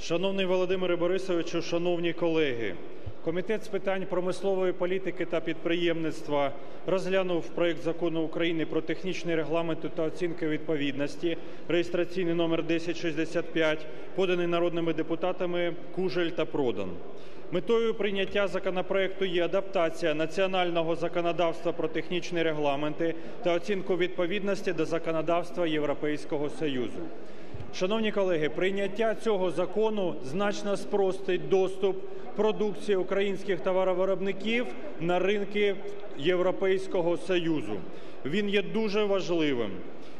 Шановний Володимире Борисовичу, шановні колеги! Комітет з питань промислової політики та підприємництва розглянув проект Закону України про технічні регламенти та оцінки відповідності (реєстраційний номер 1065), поданий народними депутатами Кужель та Продан. Метою прийняття законопроекту є адаптація національного законодавства про технічні регламенти та оцінку відповідності до законодавства Європейського Союзу. Шановні колеги, прийняття цього закону значно спростить доступ продукції українських товаровиробників на ринки Європейського Союзу. Він є дуже важливим.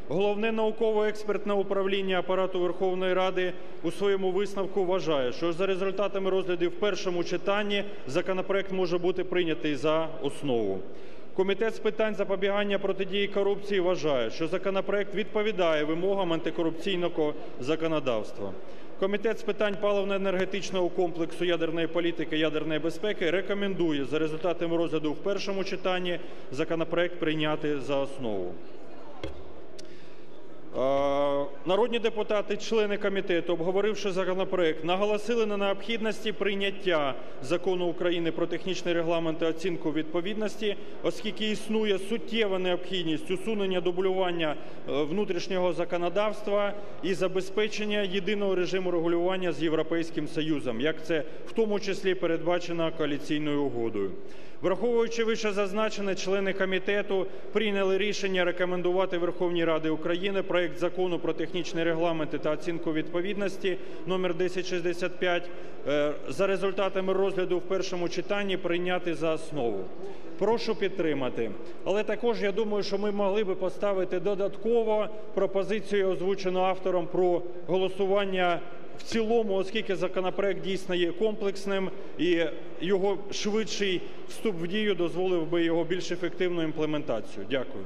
Головне науково-експертне управління Апарату Верховної Ради у своєму висновку вважає, що за результатами розгляду в першому читанні законопроект може бути прийнятий за основу. Комітет з питань запобігання протидії корупції вважає, що законопроект відповідає вимогам антикорупційного законодавства. Комітет з питань паливно-енергетичного комплексу ядерної політики, ядерної безпеки рекомендує за результатами розгляду в першому читанні законопроект прийняти за основу. Народні депутати, члени комітету, обговоривши законопроект, наголосили на необхідності прийняття Закону України "Про технічний регламент та оцінку відповідності", оскільки існує суттєва необхідність усунення дублювання внутрішнього законодавства і забезпечення єдиного режиму регулювання з Європейським Союзом, як це в тому числі передбачено Коаліційною угодою. Враховуючи вищезазначене, члени комітету прийняли рішення рекомендувати Верховній Раді України проект Закону про технічні регламенти та оцінку відповідності (номер 1065) за результатами розгляду в першому читанні прийняти за основу. Прошу підтримати. Але також я думаю, що ми могли би поставити додатково пропозицію, озвучену автором, про голосування в цілому, оскільки законопроект дійсно є комплексним і його швидший вступ в дію дозволив би його більш ефективну імплементацію. Дякую.